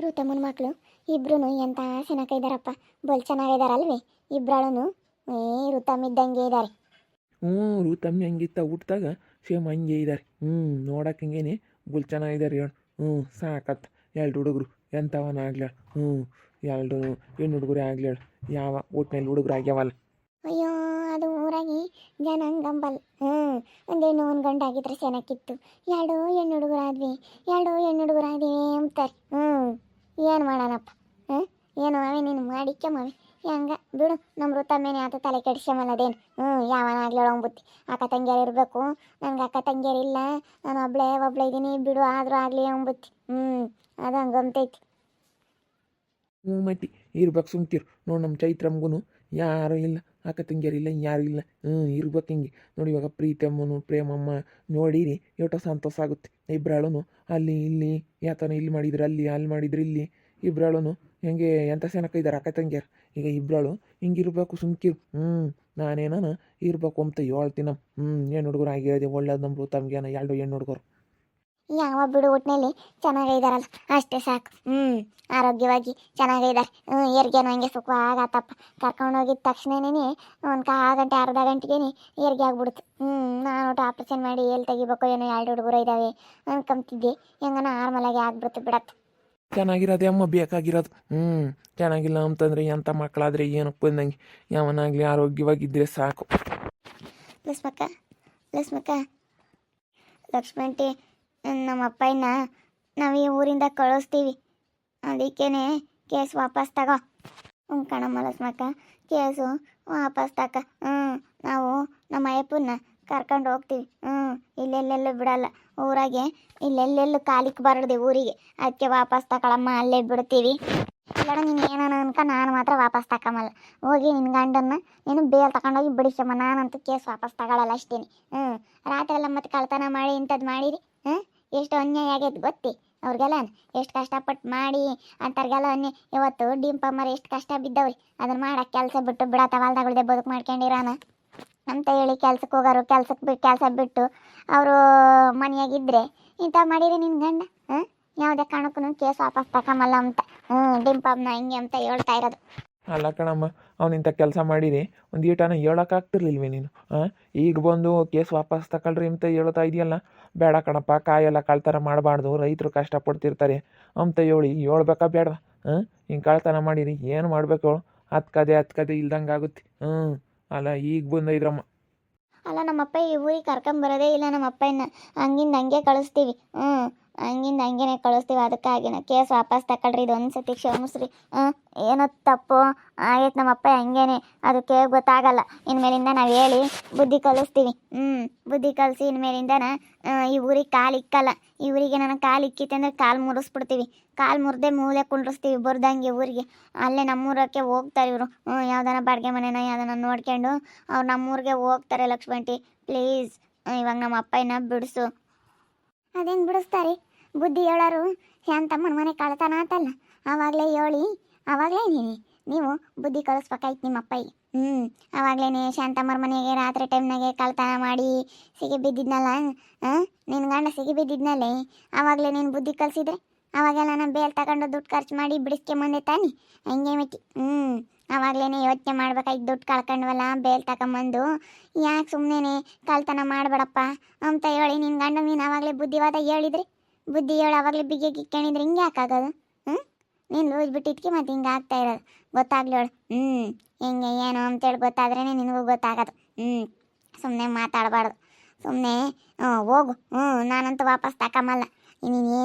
ಋತಮ್ಮನ ಮಕ್ಕಳು ಇಬ್ರು ಎಂತ ಇದ್ದಾರಪ್ಪ ಬಲ್ ಚೆನ್ನಾಗಿದಾರಲ್ವೇ? ಇಬ್ಬರಳು ಏ ಋತಮ್ ಇದ್ದಂಗೆ ಇದ್ದಾರೆ ಹ್ಞೂ ರೂತಮ್ಮಿ ಹಂಗಿತ್ತ ಊಟದಾಗ ಸೇಮ್ ಹಂಗೆ ಇದ್ದಾರೆ ಹ್ಞೂ ನೋಡಕ್ಕೆ ಹಂಗೇನೆ ಬುಲ್ ಚೆನ್ನಾಗಿದ್ದಾರೆ ಹೇಳು. ಹ್ಞೂ ಸಾಕತ್. ಎರಡು ಹುಡುಗರು ಎಂಥವನಾಗ್ಲ ಹ್ಞೂ ಎರಡು ಹೆಣ್ಣು ಹುಡುಗರು ಆಗ್ಲಿ ಹೇಳು. ಯಾವ ಊಟನಲ್ಲಿ ಹುಡುಗರು ಆಗ್ಯಾವಲ್ಲ. ಅಯ್ಯೋ ಅದು ಊರಾಗಿ ಜನಾಂಗಂಬಲ್ ಹ್ಞೂ ಒಂದು ಹೆಣ್ಣು ಒಂದು ಗಂಟೆ ಆಗಿದ್ರೆ ಸೆನಕ್ಕಿತ್ತು ಎರಡು ಹೆಣ್ಣು ಹುಡುಗರಾದ್ವಿ ಎರಡು ಹೆಣ್ಣು ಹುಡುಗರಾದ್ವಿ ಅಂತಾರೆ ಹ್ಞೂ. ಏನು ಮಾಡೋಣಪ್ಪ? ಏನು ಅವೆ ನೀನು ಮಾಡಿಕ್ಕೆ ಮಾವಿ. ಹೆಂಗ, ಬಿಡು. ನಮ್ಮ ವೃತ್ತಮ್ಮೇನೆ ಆತ, ತಲೆ ಕೆಡಿಸ್ಕೊಂಬಲ್ಲದೇನು ಹ್ಞೂ ಯಾವನಾಗ್ಲೇಳೋ ಬುತ್ತಿ ಅಕ್ಕ ತಂಗಿಯರು ಇರಬೇಕು. ನನಗೆ ಅಕ್ಕ ತಂಗಿಯರು ಇಲ್ಲ. ನಾನು ಒಬ್ಳೆ ಒಬ್ಳೆ ಇದ್ದೀನಿ ಬಿಡು, ಆದರೂ ಆಗಲಿ ಒಂಬುತ್ತಿ ಹ್ಞೂ, ಅದು ಹಂಗೆ ಗಮ್ತೈತಿ ಹ್ಞೂ ಮತ್ತಿ ಇರ್ಬೇಕು ಸುಮ್ಕಿರು. ನೋಡಿ ನಮ್ಮ ಚೈತ್ರಮ್ಗೂ ಯಾರೂ ಇಲ್ಲ, ಅಕ್ಕ ತಂಗಿಯರಿಲ್ಲ ಯಾರು ಇಲ್ಲ. ಹ್ಞೂ ಇರ್ಬೇಕು ಹಿಂಗೆ. ನೋಡಿ ಇವಾಗ ಪ್ರೀತಮ್ಮನು ಪ್ರೇಮಮ್ಮ ನೋಡಿರಿ, ಎಷ್ಟೋ ಸಂತೋಷ ಆಗುತ್ತೆ. ಇಬ್ಬರಾಳು ಅಲ್ಲಿ ಇಲ್ಲಿ, ಯಾತನ ಇಲ್ಲಿ ಮಾಡಿದ್ರು, ಅಲ್ಲಿ ಅಲ್ಲಿ ಮಾಡಿದ್ರು, ಇಲ್ಲಿ ಇಬ್ಬರಾಳು ಹೆಂಗೆ ಎಂಥ ಸೆನಕ ಇದ್ದಾರೆ ಅಕ್ಕ ತಂಗಿಯರು. ಈಗ ಇಬ್ಬರಾಳು ಹಿಂಗಿರ್ಬೇಕು, ಸುಮ್ಕಿರು. ಹ್ಞೂ ನಾನೇನ ಇರ್ಬೇಕು ಅಂತ ಹೇಳ್ತೀನಮ್ಮ ಹ್ಞೂ ಹೆಣ್ಣು ಹುಡುಗರು ಆಗಿರೋದೆ ಒಳ್ಳೇದು ನಮ್ಮ ತಮ್ಗೇನ ಎರಡು ಹೆಣ್ಣು ಹುಡುಗರು. ಯಾವ ಬಿಡು ಒಟ್ಟಿನಲ್ಲಿ ಚೆನ್ನಾಗೈದಾರಲ್ಲ. ಅಷ್ಟೇ ಸಾಕು. ಹ್ಞೂ ಆರೋಗ್ಯವಾಗಿ ಚೆನ್ನಾಗಿದ್ದಾರೆ ಹ್ಞೂ ಹೆರ್ಗೆನೋ ಹಂಗೆ ಕರ್ಕೊಂಡು ಕರ್ಕೊಂಡೋಗಿದ ತಕ್ಷಣನೇ ಒಂದು ಕಾ ಗಂಟೆ ಅರ್ಧ ಗಂಟೆಗೇನೆ ಹೆರಿಗೆ ಆಗ್ಬಿಡ್ತು. ಹ್ಞೂ ನಾನು ಒಟ್ಟು ಆಪ್ರೇಷನ್ ಮಾಡಿ ಎಲ್ಲಿ ತೆಗಿಬೇಕು ಏನೋ ಎರಡು ಹುಡುಗರು ಇದ್ದಾವೆ ಅನ್ಕೊಂತಿದ್ದೆ ಹೆಂಗನ ನಾರ್ಮಲಾಗಿ ಆಗ್ಬಿಡ್ತು ಬಿಡತ್ತೆ. ಚೆನ್ನಾಗಿರೋದೇ ಅಮ್ಮ ಬೇಕಾಗಿರೋದು. ಹ್ಞೂ ಚೆನ್ನಾಗಿಲ್ಲ ಅಂತಂದರೆ ಎಂಥ ಮಕ್ಕಳಾದರೆ ಏನಕ್ಕೆ ಬಂದಂಗೆ. ಯಾವನಾಗಲಿ ಆರೋಗ್ಯವಾಗಿದ್ದರೆ ಸಾಕು. ಲಕ್ಷ್ಮಕ್ಕ ಲಕ್ಷ್ಮಕ್ಕ ಲಕ್ಷ್ಮಂಟಿ ನಮ್ಮ ಅಪ್ಪಯ್ಯನ ನಾವು ಈ ಊರಿಂದ ಕಳಿಸ್ತೀವಿ. ಅದಕ್ಕೇನೆ ಕೇಸ್ ವಾಪಸ್ ತಗೋ. ಹ್ಞೂ ಕಣ ಮಲಸ್ಮಕ್ಕ ಕೇಸು ವಾಪಸ್ ತಕ. ಹ್ಞೂ ನಾವು ನಮ್ಮ ಅಯ್ಯಪ್ಪನ್ನ ಕರ್ಕೊಂಡು ಹೋಗ್ತೀವಿ. ಹ್ಞೂ ಇಲ್ಲೆಲ್ಲೆಲ್ಲೂ ಬಿಡಲ್ಲ. ಊರಾಗೆ ಇಲ್ಲೆಲ್ಲೆಲ್ಲೂ ಕಾಲಿಕ್ಕೆ ಬರಡ್ದೆ ಊರಿಗೆ. ಅದಕ್ಕೆ ವಾಪಸ್ ತಗೊಳಮ್ಮ ಅಲ್ಲೇ ಬಿಡ್ತೀವಿ. ಇಲ್ಲ ನೀನು ಏನಾನ ಅನ್ಕ ನಾನು ಮಾತ್ರ ವಾಪಸ್ ತಕೊಂಬಲ್ಲ ಹೋಗಿ ನಿನ್ನ ಗಂಡನ್ನ ನೀನು ಬೇಲ್ ತಗೊಂಡೋಗಿ ಬಿಡಿಸಮ್ಮ. ನಾನಂತೂ ಕೇಸ್ ವಾಪಸ್ ತಗೊಳಲ್ಲ ಅಷ್ಟೇನಿ. ಹ್ಞೂ ರಾತ್ರಿ ಎಲ್ಲ ಮತ್ತೆ ಕಳ್ತನ ಮಾಡಿ ಇಂಥದ್ದು ಮಾಡಿರಿ. ಎಷ್ಟು ಅನ್ಯಾಯ ಆಗೈತೆ ಗೊತ್ತಿ? ಅವ್ರಿಗೆಲ್ಲ ಎಷ್ಟು ಕಷ್ಟಪಟ್ಟು ಮಾಡಿ ಅಂತರ್ಗೆಲ್ಲ ಅನ್ಯ ಇವತ್ತು ಡಿಂಪಮ್ಮರ ಎಷ್ಟು ಕಷ್ಟ ಬಿದ್ದವ್ರಿ. ಅದನ್ನ ಮಾಡಕ್ಕೆ ಕೆಲಸ ಬಿಟ್ಟು ಬಿಡತ್ತ ಹೊಲ್ದಾಗಳ್ದೆ ಬದುಕು ಮಾಡ್ಕೊಂಡಿರಾನ. ಅಂತ ಹೇಳಿ ಕೆಲ್ಸಕ್ಕೆ ಹೋಗೋರು ಕೆಲ್ಸಕ್ಕೆ ಬಿಟ್ಟು ಕೆಲಸ ಬಿಟ್ಟು ಅವರು ಮನೆಯಾಗಿದ್ದರೆ ಇಂಥ ಮಾಡಿರಿ ನಿನ್ನ ಗಂಡ, ಹಾಂ? ಯಾವುದೇ ಕಾರಣಕ್ಕೂ ಕೇಸ್ ವಾಪಸ್ ತಕಮಲ್ಲ ಅಂತ. ಹ್ಞೂ ಡಿಂಪಮ್ಮನ ಹಿಂಗೆ ಅಂತ ಹೇಳ್ತಾ ಇರೋದು. ಅಲ್ಲ ಕಣಮ್ಮ ಅವನಿಂಥ ಕೆಲಸ ಮಾಡಿರಿ ಒಂದು ಈಟನ ಹೇಳೋಕ್ಕಾಗ್ತಿರ್ಲಿಲ್ವೇ ನೀನು ಹಾಂ ಈಗ ಬಂದು ಕೇಸ್ ವಾಪಸ್ ತಗೊಳ್ರಿ ಅಂತ ಹೇಳ್ತಾ ಇದೆಯಲ್ಲ? ಬೇಡ ಕಣಪ್ಪ, ಕಾಯೆಲ್ಲ ಕಳ್ತನ ಮಾಡಬಾರ್ದು, ರೈತರು ಕಷ್ಟಪಡ್ತಿರ್ತಾರೆ. ಅಂತ ಹೇಳಿ ಹೇಳ್ಬೇಕಾ ಬೇಡವಾ? ಹಾಂ ಹಿಂಗೆ ಕಳ್ತನ ಮಾಡಿರಿ, ಏನು ಮಾಡಬೇಕು ಹೇಳು? ಹತ್ಕದೆ ಹತ್ಕದೆ ಇಲ್ದಂಗೆ ಆಗುತ್ತೆ, ಹ್ಞೂ. ಅಲ್ಲ, ಈಗ ಬಂದೈದ್ರಮ್ಮ ಅಲ್ಲ, ನಮ್ಮಪ್ಪ ಈ ಊರಿಗೆ ಕರ್ಕೊಂಬರೋದೇ ಇಲ್ಲ ನಮ್ಮ ಇನ್ನು ಹಂಗಿಂದ ಹಂಗೆ ಕಳಿಸ್ತೀವಿ, ಹ್ಞೂ. ಹಂಗಿಂದ ಹಂಗೇನೆ ಕಳಿಸ್ತೀವಿ, ಅದಕ್ಕಾಗಿನ ಕೇಸ್ ವಾಪಸ್ ತಗೊಳ್ರಿ ಇದು ಒಂದು ಸತಿ ಕ್ಷಮಿಸ್ರಿ, ಹ್ಞೂ. ಏನೋ ತಪ್ಪು ಆಗೈತೆ ನಮ್ಮಪ್ಪ ಹಂಗೇನೆ. ಅದಕ್ಕೆ ಗೊತ್ತಾಗಲ್ಲ. ಇನ್ಮೇಲಿಂದ ನಾವು ಹೇಳಿ ಬುದ್ಧಿ ಕಲಿಸ್ತೀವಿ. ಹ್ಞೂ ಬುದ್ಧಿ ಕಲಿಸಿ ಇನ್ಮೇಲಿಂದ ಈ ಊರಿಗೆ ಕಾಲು ಇಕ್ಕಲ್ಲ. ಈ ಊರಿಗೆ ನಾನು ಕಾಲು ಇಕ್ಕಿತ್ತು ಅಂದರೆ ಕಾಲು ಮುರಿಸ್ಬಿಡ್ತೀವಿ. ಕಾಲು ಮುರಿದೇ ಮೂಲೆ ಕುಂಡ್ರಿಸ್ತೀವಿ ಬರ್ದಂಗೆ ಊರಿಗೆ. ಅಲ್ಲೇ ನಮ್ಮೂರಕ್ಕೆ ಹೋಗ್ತಾರೆ ಇವರು. ಯಾವ್ದಾನ ಬಾಡಿಗೆ ಮನೆನ ಯಾವ್ದಾನ ನೋಡ್ಕೊಂಡು ಅವ್ರು ನಮ್ಮೂರಿಗೆ ಹೋಗ್ತಾರೆ ಲಕ್ಷ್ಮಂಟಿ. ಪ್ಲೀಸ್ ಇವಾಗ ನಮ್ಮ ಅಪ್ಪನ ಬಿಡಿಸು. ಅದೇನು ಬಿಡಿಸ್ತಾರೆ? ಬುದ್ಧಿ ಹೇಳೋರು ಶಾಂತಮ್ಮನ ಮನೆ ಕಳ್ತಾನ ಅಂತಲ್ಲ. ಆವಾಗಲೇ ಹೇಳಿ ಆವಾಗಲೇ ನೀನು ನೀವು ಬುದ್ಧಿ ಕಳಿಸ್ಬೇಕಾಯ್ತು ನಿಮ್ಮ ಅಪ್ಪಯ್ಯ ಹ್ಞೂ ಆವಾಗಲೇ ಶಾಂತಮ್ಮರ ಮನೆಗೆ ರಾತ್ರಿ ಟೈಮ್ನಾಗೆ ಕಳ್ತನ ಮಾಡಿ ಸಿಗಿ ಬಿದ್ದಿದ್ನಲ್ಲ, ಹಾಂ? ನಿನ್ನ ಗಂಡ ಸಿಗಿ ಬಿದ್ದಿದ್ನಲ್ಲೇ? ಆವಾಗಲೇ ನೀನು ಬುದ್ಧಿ ಕಲಿಸಿದ್ರೆ ಅವಾಗೆಲ್ಲ ನಾನು ಬೇಲ್ ತಗೊಂಡು ದುಡ್ಡು ಖರ್ಚು ಮಾಡಿ ಬಿಡಿಸ್ಕೊಂಬಂದೆ ತಾನೆ? ಹಂಗೆ ಮಿತಿ ಹ್ಞೂ ಆವಾಗಲೇ ಯೋಚನೆ ಮಾಡ್ಬೇಕಾಯ್ತು ದುಡ್ಡು ಕಳ್ಕೊಂಡ್ವಲ್ಲ, ಬೇಲ್ ತಗೊಂಬಂದು. ಯಾಕೆ ಸುಮ್ಮನೆ ಕಳ್ತನ ಮಾಡಬೇಡಪ್ಪ? ಅಂತ ಹೇಳಿ ನಿನ್ನ ಗಂಡ ನೀನು ಆವಾಗಲೇ ಬುದ್ಧಿವಾದ ಹೇಳಿದ್ರಿ? ಬುದ್ಧಿ ಹೇಳಿ ಆವಾಗಲೇ ಬಿಗಿ ಗಿಕ್ಕೊಂಡಿದ್ರೆ ಹಿಂಗೆ ಯಾಕಾಗೋದು ನೀನು ಲೂಸ್ ಬಿಟ್ಟಿದ್ಕೆ ಮತ್ತೆ ಹಿಂಗೆ ಆಗ್ತಾ ಇರೋದು. ಗೊತ್ತಾಗ್ಲಿ ಹೇಳು ಹ್ಞೂ ಹೆಂಗೆ, ಏನು ಅಂತೇಳಿ ಗೊತ್ತಾದ್ರೇ ನಿನಗೂ ಗೊತ್ತಾಗೋದು. ಹ್ಞೂ ಸುಮ್ಮನೆ ಮಾತಾಡಬಾರ್ದು. ಸುಮ್ಮನೆ ಹೋಗು. ಹ್ಞೂ ನಾನಂತೂ ವಾಪಸ್ ತಕೊಂಬಲ್ಲ ನೀನೇ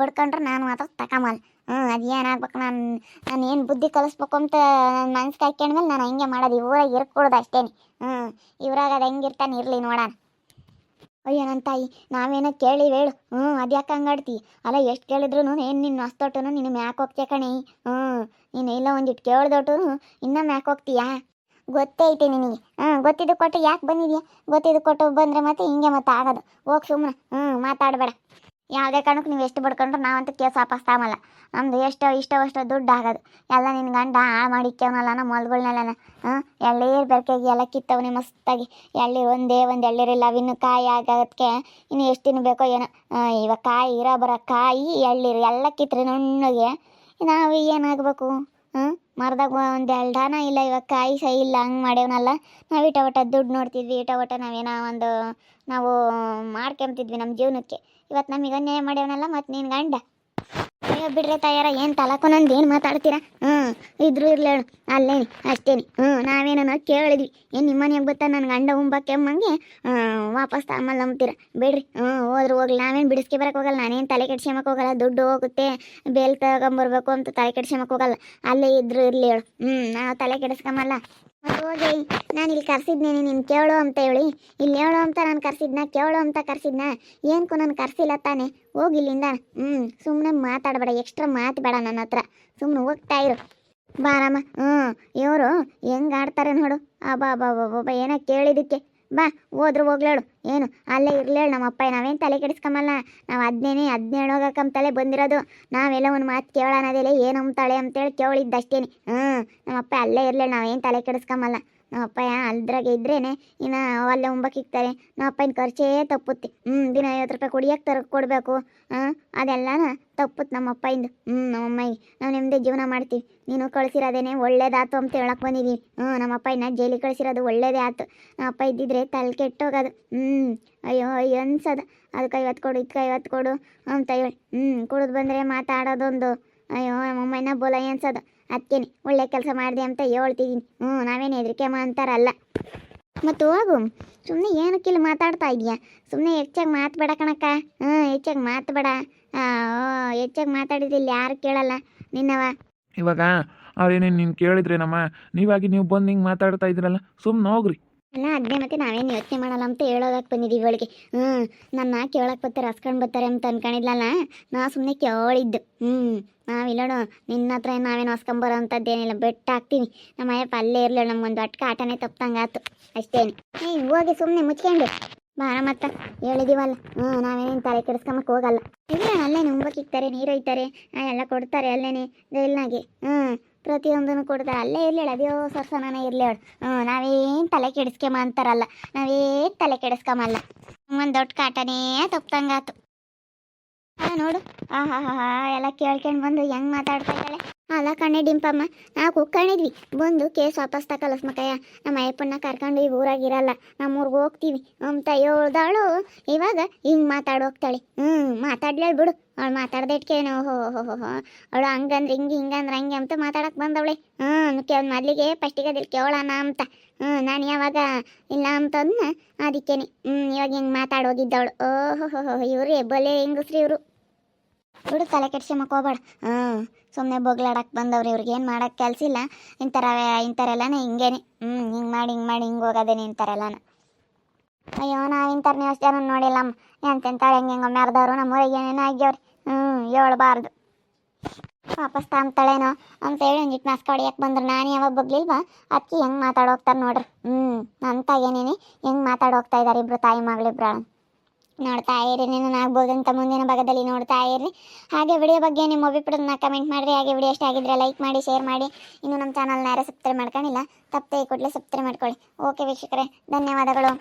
ಬಡ್ಕೊಂಡ್ರೆ ನಾನು ಮಾತ್ರ ತಕೊಂಬಲ್ಲ ಹ್ಞೂ ಅದು ಏನಾಗ್ಬೇಕು ನಾನು ನಾನು ಏನು ಬುದ್ಧಿ ಕಲಿಸ್ಬೇಕು ಅಂತ ನನ್ನ ಮನ್ಸಿಗೆ ಹಾಕ್ಯಂಡ್ಮೇಲೆ ನಾನು ಹಂಗೆ ಮಾಡೋದು. ಇವ್ರಾಗ ಇರ್ಕೊಳ್ಳೋದು ಇರ್ಕೊಡೋದು ಅಷ್ಟೇ ಹ್ಞೂ ಇವ್ರಾಗ ಅದು ಹೆಂಗಿರ್ತಾನೆ ಇರಲಿ ನೋಡೋಣ. ಅಯ್ಯೋ ನನ್ನ ತಾಯಿ, ನಾವೇನೋ ಕೇಳಿ ಹೇಳು. ಹ್ಞೂ, ಅದ್ಯಾಕೆ ಹಂಗಾಡ್ತಿ? ಅಲ್ಲ, ಎಷ್ಟು ಕೇಳಿದ್ರು ಏನು ನಿನ್ನ ಹೊಸ್ತೊಟ್ಟನು ನಿನ್ನ ಮ್ಯಾಕ್ ಹೋಗ್ತೀಯ ಕಣೆ. ಹ್ಞೂ, ನೀನು ಇಲ್ಲ ಒಂದಿಟ್ಟು ಕೇಳ್ದೊಟ್ಟು ಇನ್ನೂ ಮ್ಯಾಕ್ ಹೋಗ್ತೀಯಾ? ಗೊತ್ತೈತೆ ನಿನಗೆ. ಹಾಂ ಗೊತ್ತಿದ್ದು ಕೊಟ್ಟು ಯಾಕೆ ಬಂದಿದ್ಯಾ? ಗೊತ್ತಿದ್ದು ಕೊಟ್ಟು ಬಂದರೆ ಮತ್ತೆ ಹಿಂಗೆ ಮತ್ತೆ ಆಗೋದು. ಹೋಗಿ ಸುಮ್ಮನೆ ಹ್ಞೂ, ಮಾತಾಡಬೇಡ. ಯಾವುದೇ ಕಾರಣಕ್ಕೂ ನೀವು ಎಷ್ಟು ಬಡ್ಕೊಂಡ್ರೆ ನಾವಂತೂ ಕೇಸ್ ವಾಪಸ್ ತಗೊಳಲ್ಲ. ನಮ್ದು ಎಷ್ಟೋ ಇಷ್ಟೋ ಅಷ್ಟೋ ದುಡ್ಡು ಆಗೋದು ಎಲ್ಲ ನಿನ್ನ ಗಂಡ ಹಾಳು ಮಾಡಿಕ್ಕವನಲ್ಲ ನಮ್ಮ ಹೊಲ್ಗಳ್ನೆಲ್ಲ ಹಾಂ? ಎಳ್ಳೀರು ಬೆರಕೆಗೆ ಎಲ್ಲ ಕಿತ್ತವನೆ ಮಸ್ತಾಗಿ. ಎಳ್ಳೀರು ಒಂದೇ ಒಂದು ಎಳ್ಳೀರಿಲ್ಲ ಅವಿನ್ನು ಕಾಯಿ ಆಗೋದಕ್ಕೆ ಇನ್ನು ಎಷ್ಟು ದಿನ ಬೇಕೋ ಏನೋ. ಇವಾಗ ಕಾಯಿ, ಇರೋ ಬರೋ ಕಾಯಿ ಎಳ್ಳೀರು ಎಲ್ಲ ಕಿತ್ತರೆ ನುಣ್ಣಗೆ. ನಾವು ಏನಾಗಬೇಕು? ಹಾಂ? ಮರದಾಗ ಒಂದು ಎಲ್ಡಾನ ಇಲ್ಲ, ಇವಾಗ ಕಾಯಿ ಸೈ ಇಲ್ಲ, ಹಂಗೆ ಮಾಡ್ಯವನಲ್ಲ. ನಾವು ಇಟ ಒಟ್ಟ ದುಡ್ಡು ನೋಡ್ತಿದ್ವಿ, ಇಟ ಒಟ್ಟ ನಾವೇನೋ ಒಂದು ನಾವು ಮಾಡ್ಕೊಂತಿದ್ವಿ ನಮ್ಮ ಜೀವನಕ್ಕೆ. ಇವತ್ತು ನಮಗೆ ಅನ್ಯಾಯ ಮಾಡ್ಯವನಲ್ಲ ಮತ್ತು ನಿನ್ನ ಗಂಡ. ಅಯ್ಯೋ ಬಿಡ್ರೆ ತಯಾರ, ಏನು ತಲಕು ನಂದು ಏನು ಮಾತಾಡ್ತೀರಾ? ಹ್ಞೂ ಇದ್ರು ಇರ್ಲೇಳು ಅಲ್ಲೇನಿ ಅಷ್ಟೇನಿ ಹ್ಞೂ ನಾವೇನೋ ಕೇಳಿದ್ವಿ. ಏನು ನಿಮ್ಮ ಮನೆಗೆ ಬರ್ತಾ ನನ್ನ ಗಂಡ ಉಂಬಕ್ಕೆ ಅಮ್ಮಂಗೆ ವಾಪಸ್ ತಮ್ಮಲ್ಲ ನಂಬ್ತೀರ? ಬಿಡ್ರಿ. ಹ್ಞೂ ಹೋದ್ರೆ ಹೋಗ್ಲಿ. ನಾವೇನು ಬಿಡಿಸ್ಕೆ ಬರಕ್ಕೆ ಹೋಗಲ್ಲ. ನಾನೇನು ತಲೆ ಕೆಡ್ಸ್ಕೊಂಬಕ್ಕೆ ಹೋಗಲ್ಲ. ದುಡ್ಡು ಹೋಗುತ್ತೆ. ಬೇಲ್ ತಗೊಂಬರ್ಬೇಕು ಅಂತ ತಲೆ ಕೆಡ್ಸ್ಕೊಂಬಕ್ಕೆ ಹೋಗಲ್ಲ. ಅಲ್ಲೇ ಇದ್ರು ಇರ್ಲಿ ಹೇಳು. ಹ್ಞೂ ನಾವು ತಲೆ ಕೆಡಿಸ್ಕೊಂಬಲ್ಲ ಹೋಗಿ ನಾನು ಇಲ್ಲಿ ಕರ್ಸಿದ್ನೇನೆ, ನೀನು ಕೇಳು ಅಂತ ಹೇಳಿ. ಇಲ್ಲಿ ಹೇಳು ಅಂತ ನಾನು ಕರ್ಸಿದ್ನ, ಕೇಳು ಅಂತ ಕರ್ಸಿದ್ನ. ಏನಕ್ಕೂ ನಾನು ಕರ್ಸಿಲ್ಲ ತಾನೆ, ಹೋಗಿ ಇಲ್ಲಿಂದ. ಹ್ಞೂ ಸುಮ್ಮನೆ ಮಾತಾಡಬೇಡ ಎಕ್ಸ್ಟ್ರಾ ಮಾತು ಬೇಡ ನನ್ನ ಹತ್ರ. ಸುಮ್ಮನೆ ಹೋಗ್ತಾ ಇರು. ಬಾರಮ್ಮ ಹ್ಞೂ ಇವರು ಹೆಂಗೆ ಆಡ್ತಾರೆ ನೋಡು. ಅಬ್ಬಾ ಅಬ್ಬಾ ಅಬ್ಬಾ ಏನೋ ಕೇಳಿದ್ದಕ್ಕೆ ಬಾ, ಹೋದ್ರು ಹೋಗ್ಲೇಳು ಏನು, ಅಲ್ಲೇ ಇರ್ಲೇಳು ನಮ್ಮ ಅಪ್ಪ ನಾವೇನು ತಲೆ ಕೆಡಿಸ್ಕೊಂಬಲ್ಲ? ನಾವು ಹದಿನೇನೆ, ಹದಿನೇಳು ಹೋಗಕ್ಕಂತಲೇ ಬಂದಿರೋದು. ನಾವೆಲ್ಲ ಒಂದು ಮಾತು ಕೇಳೋಣದಿಲ್ಲ ಏನು ಅಂತಾಳೆ ಅಂತೇಳಿ ಕೇಳಿದ್ದಷ್ಟೇನೆ. ಹ್ಞೂ ನಮ್ಮಪ್ಪ ಅಲ್ಲೇ ಇರ್ಲೇಳು, ನಾವೇನು ತಲೆ ಕೆಡಿಸ್ಕೊಂಬಲ್ಲ. ನಮ್ಮಪ್ಪ ಅಲ್ದ್ರಾಗೆ ಇದ್ರೇನೆ ಇನ್ನು ಅಲ್ಲೇ ಉಂಬಕ್ಕಿಕ್ತಾರೆ ನಮ್ಮಪ್ಪನ ಖರ್ಚೇ ತಪ್ಪುತ್ತೆ. ಹ್ಞೂ ದಿನ ಐವತ್ತು ರೂಪಾಯಿ ಕುಡಿಯಕ್ಕೆ ತರ ಕೊಡಬೇಕು? ಹಾಂ ಅದೆಲ್ಲನ ತಪ್ಪುತ್ತೆ ನಮ್ಮ ಅಪ್ಪಯಿಂದ ಹ್ಞೂ ನಮ್ಮಮ್ಮಗೆ ನಾವು ನಿಮ್ಮದೇ ಜೀವನ ಮಾಡ್ತೀವಿ. ನೀನು ಕಳಿಸಿರೋದೇನೆ ಒಳ್ಳೇದಾತು ಅಂತ ಹೇಳಕ್ಕೆ ಬಂದಿದ್ದೀವಿ ಹ್ಞೂ ನಮ್ಮ ಅಪ್ಪಯ್ಯನ ಜೈಲಿಗೆ ಕಳಿಸಿರೋದು ಒಳ್ಳೇದೇ ಆಯ್ತು ನಮ್ಮಪ್ಪ ಇದ್ದಿದ್ರೆ ತಲೆ ಕೆಟ್ಟೋಗೋದು. ಹ್ಞೂ ಅಯ್ಯೋ ಅಯ್ಯೋ ಅನ್ಸೋದು. ಅದಕ್ಕೆ ಐವತ್ತು ಕೊಡು ಇದಕ್ಕೆ ಐವತ್ತು ಕೊಡು ಅಂತ ಹೇಳಿ. ಹ್ಞೂ ಕುಡಿದು ಬಂದರೆ ಮಾತಾಡೋದೊಂದು. ಅಯ್ಯೋ, ನಮ್ಮ ಅಮ್ಮಯ್ಯನ ಬೋಲ ಅನ್ಸೋದು. ಅದಕ್ಕೇನೆ ಒಳ್ಳೆ ಕೆಲಸ ಮಾಡಿದೆ ಅಂತ ಹೇಳ್ತಿದ್ದೀನಿ ಹ್ಞೂ ನಾವೇನು ಹೆದರಿಕೆ ಅಂತಾರಲ್ಲ ಮತ್ತು ಹೋಗು. ಸುಮ್ಮನೆ ಏನಕ್ಕಿಲ್ಲ ಮಾತಾಡ್ತಾ ಇದೀಯಾ ಸುಮ್ಮನೆ ಹೆಚ್ಚಾಗಿ ಮಾತಬೇಡ ಕಣಕ್ಕ. ಹ್ಞೂ ಹೆಚ್ಚಾಗಿ ಮಾತಬೇಡ. ಹೆಚ್ಚಾಗಿ ಮಾತಾಡಿದಿಲ್ಲ ಯಾರು ಕೇಳಲ್ಲ. ನಿನ್ನವ? ಇವಾಗ, ಅವ್ರೇನೇನು ನೀನು ಕೇಳಿದ್ರೇನಮ್ಮ, ನೀವಾಗಿ ನೀವು ಬಂದು ಹಿಂಗೆ ಮಾತಾಡ್ತಾ ಇದ್ರಲ್ಲ ಸುಮ್ಮನೆ ಹೋಗ್ರಿ. ಅಲ್ಲ ಅದೇ ಮತ್ತೆ ನಾವೇನು ಯೋಚನೆ ಮಾಡಲ್ಲ ಅಂತ ಹೇಳೋದಕ್ಕೆ ಬಂದಿದ್ದೀವಿ ಇವಳಿಗೆ. ಹ್ಞೂ ನನ್ನ ಕೇಳಕ್ಕೆ ಬರ್ತಾರೆ ಹಸ್ಕೊಂಡು ಬರ್ತಾರೆ ಅಂತ ಅನ್ಕೊಂಡಿದ್ಲಲ್ಲ ನಾ ಸುಮ್ಮನೆ ಕೇಳಿದ್ದು. ಹ್ಞೂ ನಾವಿಲ್ಲೋಡು ನಿನ್ನ ಹತ್ರ ನಾವೇನು ಹೊಸ್ಕೊಂಬರೋ ಅಂಥದ್ದೇನಿಲ್ಲ ಬೆಟ್ಟ ಹಾಕ್ತೀನಿ. ನಮ್ಮ ಅಯ್ಯಪ್ಪ ಅಲ್ಲೇ ಇರಲಿಲ್ಲ ನಮ್ಗೊಂದು ಅಟ್ಕ ಆಟನೇ ತಪ್ಪಂಗಾತು ಅಷ್ಟೇನು. ಏ ಹೋಗಿ ಸುಮ್ಮನೆ ಮುಚ್ಕೊಂಡು. ಬಾರ ಮತ್ತ ಹೇಳಿದೀವಲ್ಲ. ಹ್ಞೂ ನಾವೇನೇನು ತಲೆ ಕೆಡಿಸ್ಕೊಂಬಕ್ಕೆ ಹೋಗಲ್ಲ. ಇಲ್ಲ ಅಲ್ಲೇ ಉಂಬಕ್ಕಿಕ್ತಾರೆ ನೀರು ಒಯ್ತಾರೆ ಆ, ಎಲ್ಲ ಕೊಡ್ತಾರೆ ಅಲ್ಲೇನೆ ಜೈಲ್ನಾಗೆ ಹ್ಞೂ ಪ್ರತಿಯೊಂದನ್ನು ಕೊಡ್ತಾರೆ ಅಲ್ಲೇ ಇರ್ಲೇಳು ಅದ್ಯೋ ಇರಲಿ ಅವಳು. ಹ್ಞೂ, ನಾವೇನು ತಲೆ ಕೆಡಿಸ್ಕೊಂಬ ಅಂತಾರಲ್ಲ, ನಾವೇನು ತಲೆ ಕೆಡಿಸ್ಕೊಂಬಲ್ಲ ಒಂದು ದೊಡ್ಡ ಕಾಟನೇ ತಪ್ಪಂಗಾತು ಹಾಂ ನೋಡು. ಆಹಾ ಹಾ ಹಾ ಎಲ್ಲ ಕೇಳ್ಕೊಂಡು ಬಂದು ಹೆಂಗ್ ಮಾತಾಡ್ತಾ ಇದ್ದಾಳೆ. ಅಲ್ಲ ಕಣ್ಣೆ ಡಿಂಪಮ್ಮ, ನಾವು ಕುಕ್ಕಣಿದ್ವಿ ಬಂದು ಕೇಸ್ ವಾಪಸ್ ತಕಲಸ್ಮಕಯ್ಯ ನಮ್ಮ ಅಯ್ಯಪ್ಪನ್ನ ಕರ್ಕೊಂಡು ಈ ಊರಾಗಿರಲ್ಲ ನಮ್ಮ ಊರಿಗೆ ಹೋಗ್ತೀವಿ. ಅಂತ ಹೇಳ್ದಾಳು, ಇವಾಗ ಹಿಂಗೆ ಮಾತಾಡ್ ಹೋಗ್ತಾಳೆ. ಹ್ಞೂ ಮಾತಾಡ್ಲೇಳು ಬಿಡು. ಅವಳು ಮಾತಾಡ್ದೆ ಇಟ್ಕೇನು ಹೋ ಹೋ ಹೋ ಅವಳು ಹಂಗಂದ್ರೆ ಹಿಂಗೆ ಹಿಂಗಂದ್ರೆ ಹಂಗೆ ಅಂತ ಮಾತಾಡಕ್ಕೆ ಬಂದವಳೆ. ಹ್ಞೂ ಕೆ ಮೊದಲಿಗೆ ಫಸ್ಟಿಗೆ ಅದಕ್ಕೆ ಕೇಳೋಣ ಅಂತ. ಹ್ಞೂ ನಾನು ಯಾವಾಗ ಇಲ್ಲ ಅಂತಂದ ಅದಕ್ಕೇನೆ. ಹ್ಞೂ ಇವಾಗ ಹಿಂಗೆ ಮಾತಾಡೋಗಿದ್ದವಳು ಓಹೋ ಹೋ ಹೋ ಇವ್ರು ಎಬ್ಬಲೇ ಹೆಂಗಸ್ರಿ ಇವರು. ಬಿಡು ತಲೆ ಕೆಡ್ಸ್ಕೊಂಬಕ್ ಹೋಗ್ಬೇಡ. ಹ್ಞೂ ಸುಮ್ಮನೆ ಬೊಗ್ಲಾಡಕ್ಕೆ ಬಂದವ್ರು ಇವ್ರಿಗೆ. ಏನು ಮಾಡಕ್ಕೆ ಕೆಲಸ ಇಲ್ಲ ಇಂಥರ, ಇಂಥರೆಲ್ಲನೇ ಹಿಂಗೇನೆ. ಹ್ಞೂ ಹಿಂಗೆ ಮಾಡಿ ಹಿಂಗೆ ಮಾಡಿ, ಹಿಂಗೆ ಹೋಗೋದೇನೆ ಇಂಥರೆಲ್ಲನ. ಅಯ್ಯೋ ನಾವು ನ್ಯೂಸ್ ಜನ ನೋಡಿಲ್ಲಮ್ಮ. ಎಂತೆಂತಾಳೆ ಹೆಂಗೆ ಹೆಂಗೆ ಮೆರೆದವ್ರು ನಮ್ಮ ಊರಿಗೆ ಏನೇನೋ ಆಗ್ಯವ್ರಿ. ಹ್ಞೂ ಹೇಳ್ಬಾರ್ದು. ವಾಪಸ್ ತಾಂತಾಳೇನೋ ಅಂತ ಹೇಳಿ ಇಟ್ಟು ನಾಸ್ಕ ಹೊಡಿಯಕ್ಕೆ ಬಂದ್ರು? ನಾನು ಯಾವಾಗ ಬಗ್ಲಿಲ್ವಾ? ಅದಕ್ಕೆ ಹೆಂಗೆ ಮಾತಾಡೋಗ್ತಾರೆ ನೋಡ್ರಿ. ಹ್ಞೂ ಅಂತ ತಾಗೇನೇನೆ ಹೆಂಗೆ ಮಾತಾಡೋಗ್ತಾ ಇದ್ದಾರೆ ಇಬ್ರು ತಾಯಿ ಮಗಳಿಬ್ರಾಳ. ನೋಡ್ತಾ ಇರಿ, ನೀನು ಆಗ್ಬೋದು ಅಂತ ಮುಂದಿನ ಭಾಗದಲ್ಲಿ ನೋಡ್ತಾ ಇರಿ. ಹಾಗೆ ವಿಡಿಯೋ ಬಗ್ಗೆ ನಿಮ್ಮ ಅಭಿಪ್ರಾಯನ ಕಮೆಂಟ್ ಮಾಡಿರಿ. ಹಾಗೆ ವಿಡಿಯೋ ಇಷ್ಟ ಆಗಿದ್ರೆ ಲೈಕ್ ಮಾಡಿ ಶೇರ್ ಮಾಡಿ. ಇನ್ನು ನಮ್ಮ ಚಾನಲ್ನ ಯಾರು ಸಬ್ಸ್ಕ್ರೈಬ್ ಮಾಡ್ಕೊಂಡಿಲ್ಲ, ತಪ್ಪದೆ ಕೂಡಲೇ ಸಬ್ಸ್ಕ್ರೈಬ್ ಮಾಡ್ಕೊಳ್ಳಿ. ಓಕೆ ವೀಕ್ಷಕರೇ, ಧನ್ಯವಾದಗಳು.